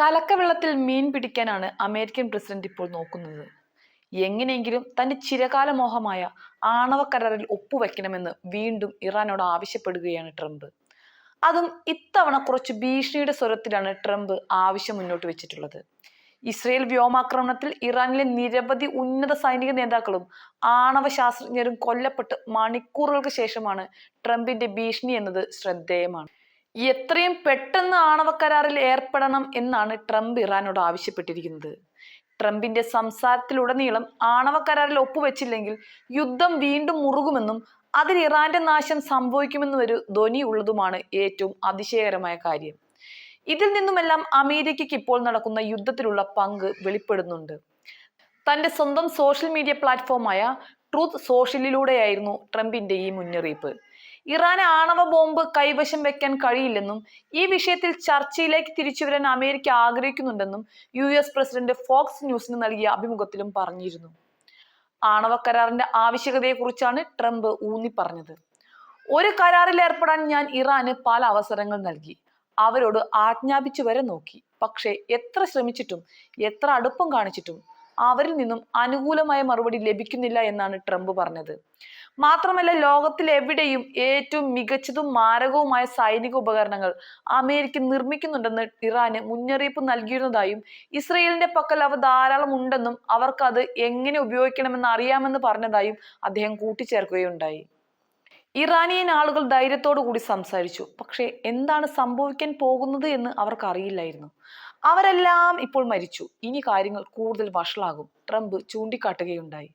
കലക്കവെള്ളത്തിൽ മീൻ പിടിക്കാനാണ് American president ഇപ്പോൾ നോക്കുന്നത്. എങ്ങനെയെങ്കിലും തന്റെ ചിരകാല മോഹമായ ആണവ കരാറിൽ ഒപ്പുവെക്കണമെന്ന് വീണ്ടും ഇറാനോട് ആവശ്യപ്പെടുകയാണ് ട്രംപ്. അതും ഇത്തവണ കുറച്ച് ഭീഷണിയുടെ സ്വരത്തിലാണ് ട്രംപ് ആവശ്യം മുന്നോട്ട് വെച്ചിട്ടുള്ളത്. ഇസ്രയേൽ വ്യോമാക്രമണത്തിൽ ഇറാനിലെ നിരവധി ഉന്നത സൈനിക നേതാക്കളും ആണവ ശാസ്ത്രജ്ഞരും കൊല്ലപ്പെട്ട് മണിക്കൂറുകൾക്ക് ശേഷമാണ് ട്രംപിന്റെ ഭീഷണി എന്നത് ശ്രദ്ധേയമാണ്. എത്രയും പെട്ടെന്ന് ആണവ കരാറിൽ ഏർപ്പെടണം എന്നാണ് ട്രംപ് ഇറാനോട് ആവശ്യപ്പെട്ടിരിക്കുന്നത്. ട്രംപിന്റെ സംസാരത്തിലുടനീളം ആണവ കരാറിൽ ഒപ്പുവെച്ചില്ലെങ്കിൽ യുദ്ധം വീണ്ടും മുറുകുമെന്നും അതിൽ ഇറാന്റെ നാശം സംഭവിക്കുമെന്നും ഒരു ധ്വനി ഉള്ളതുമാണ് ഏറ്റവും അതിശയകരമായ കാര്യം. ഇതിൽ നിന്നുമെല്ലാം അമേരിക്കയ്ക്ക് ഇപ്പോൾ നടക്കുന്ന യുദ്ധത്തിലുള്ള പങ്ക് വെളിപ്പെടുന്നുണ്ട്. തന്റെ സ്വന്തം സോഷ്യൽ മീഡിയ പ്ലാറ്റ്ഫോമായ ട്രൂത്ത് സോഷ്യലിലൂടെയായിരുന്നു ട്രംപിന്റെ ഈ മുന്നറിയിപ്പ്. ഇറാന് ആണവ ബോംബ് കൈവശം വെക്കാൻ കഴിയില്ലെന്നും ഈ വിഷയത്തിൽ ചർച്ചയിലേക്ക് തിരിച്ചുവരാൻ അമേരിക്ക ആഗ്രഹിക്കുന്നുണ്ടെന്നും യു എസ് പ്രസിഡന്റ് ഫോക്സ് ന്യൂസിന് നൽകിയ അഭിമുഖത്തിലും പറഞ്ഞിരുന്നു. ആണവ കരാറിന്റെ ആവശ്യകതയെക്കുറിച്ചാണ് ട്രംപ് ഊന്നി പറഞ്ഞത് ഒരു കരാറിൽ ഏർപ്പെടാൻ ഞാൻ ഇറാന് പല അവസരങ്ങൾ നൽകി. അവരോട് ആജ്ഞാപിച്ചു വരെ നോക്കി. പക്ഷേ എത്ര ശ്രമിച്ചിട്ടും എത്ര അടുപ്പം കാണിച്ചിട്ടും അവരിൽ നിന്നും അനുകൂലമായ മറുപടി ലഭിക്കുന്നില്ല എന്നാണ് ട്രംപ് പറഞ്ഞത്. മാത്രമല്ല ലോകത്തിൽ എവിടെയും ഏറ്റവും മികച്ചതും മാരകവുമായ സൈനിക ഉപകരണങ്ങൾ അമേരിക്ക നിർമ്മിക്കുന്നുണ്ടെന്ന് ഇറാന് മുന്നറിയിപ്പ് നൽകിയിരുന്നതായും ഇസ്രയേലിന്റെ പക്കൽ അവ ധാരാളം ഉണ്ടെന്നും അവർക്കത് എങ്ങനെ ഉപയോഗിക്കണമെന്ന് അറിയാമെന്ന് പറഞ്ഞതായും അദ്ദേഹം കൂട്ടിച്ചേർക്കുകയുണ്ടായി. ഇറാനിയൻ ആളുകൾ ധൈര്യത്തോടു കൂടി സംസാരിച്ചു. പക്ഷേ എന്താണ് സംഭവിക്കാൻ പോകുന്നത് എന്ന് അവർക്ക് അറിയില്ലായിരുന്നു അവരെല്ലാം ഇപ്പോൾ മരിച്ചു. ഇനി കാര്യങ്ങൾ കൂടുതൽ വഷളാകും. ട്രംപ് ചൂണ്ടിക്കാട്ടുകയുണ്ടായി.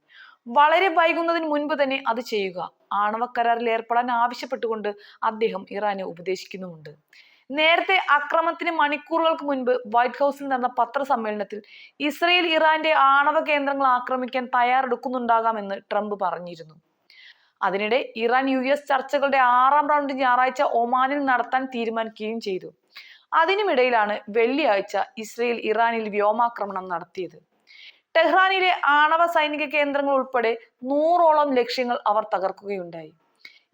വളരെ വൈകുന്നതിന് മുൻപ് തന്നെ അത് ചെയ്യുക. ആണവ കരാറിൽ ഏർപ്പെടാൻ ആവശ്യപ്പെട്ടുകൊണ്ട് അദ്ദേഹം ഇറാനെ ഉപദേശിക്കുന്നുമുണ്ട്. നേരത്തെ അക്രമത്തിന് മണിക്കൂറുകൾക്ക് മുൻപ് വൈറ്റ് ഹൗസിൽ നടന്ന പത്രസമ്മേളനത്തിൽ ഇസ്രയേൽ ഇറാന്റെ ആണവ കേന്ദ്രങ്ങൾ ആക്രമിക്കാൻ തയ്യാറെടുക്കുന്നുണ്ടാകാമെന്ന് ട്രംപ് പറഞ്ഞിരുന്നു. അതിനിടെ ഇറാൻ യു എസ് ചർച്ചകളുടെ ആറാം റൗണ്ട് ഞായറാഴ്ച ഒമാനിൽ നടത്താൻ തീരുമാനിക്കുകയും ചെയ്തു. അതിനുമിടയിലാണ് വെള്ളിയാഴ്ച ഇസ്രയേൽ ഇറാനിൽ വ്യോമാക്രമണം നടത്തിയത്. ടെഹ്റാനിലെ ആണവ സൈനിക കേന്ദ്രങ്ങൾ ഉൾപ്പെടെ നൂറോളം ലക്ഷ്യങ്ങൾ അവർ തകർക്കുകയുണ്ടായി.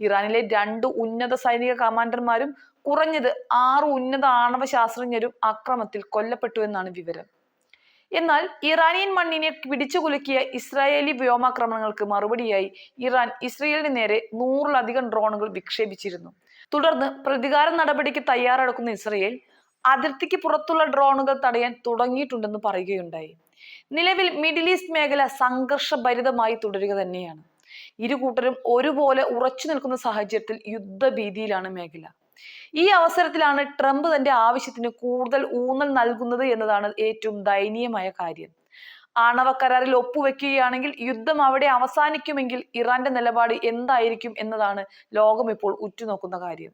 ഇറാനിലെ രണ്ട് ഉന്നത സൈനിക കമാൻഡർമാരും കുറഞ്ഞത് ആറ് ഉന്നത ആണവ ശാസ്ത്രജ്ഞരും അക്രമത്തിൽ കൊല്ലപ്പെട്ടു എന്നാണ് വിവരം. എന്നാൽ ഇറാനിയൻ മണ്ണിനെ പിടിച്ചുകുലുക്കിയ ഇസ്രായേലി വ്യോമാക്രമണങ്ങൾക്ക് മറുപടിയായി ഇറാൻ ഇസ്രയേലിന് നേരെ നൂറിലധികം ഡ്രോണുകൾ വിക്ഷേപിച്ചിരുന്നു. തുടർന്ന് പ്രതികാര നടപടിക്ക് തയ്യാറെടുക്കുന്ന ഇസ്രയേൽ അതിർത്തിക്ക് പുറത്തുള്ള ഡ്രോണുകൾ തടയാൻ തുടങ്ങിയിട്ടുണ്ടെന്ന് പറയുകയുണ്ടായി. നിലവിൽ മിഡിൽ ഈസ്റ്റ് മേഖല സംഘർഷഭരിതമായി തുടരുക തന്നെയാണ്. ഇരു കൂട്ടരും ഒരുപോലെ ഉറച്ചു നിൽക്കുന്ന സാഹചര്യത്തിൽ യുദ്ധഭീതിയിലാണ് മേഖല. ഈ അവസരത്തിലാണ് ട്രംപ് തന്റെ ആവശ്യത്തിന് കൂടുതൽ ഊന്നൽ നൽകുന്നത് എന്നതാണ് ഏറ്റവും ദയനീയമായ കാര്യം. ആണവ കരാറിൽ ഒപ്പുവെക്കുകയാണെങ്കിൽ യുദ്ധം അവിടെ അവസാനിക്കുമെങ്കിൽ ഇറാന്റെ നിലപാട് എന്തായിരിക്കും എന്നതാണ് ലോകം ഇപ്പോൾ ഉറ്റുനോക്കുന്ന കാര്യം.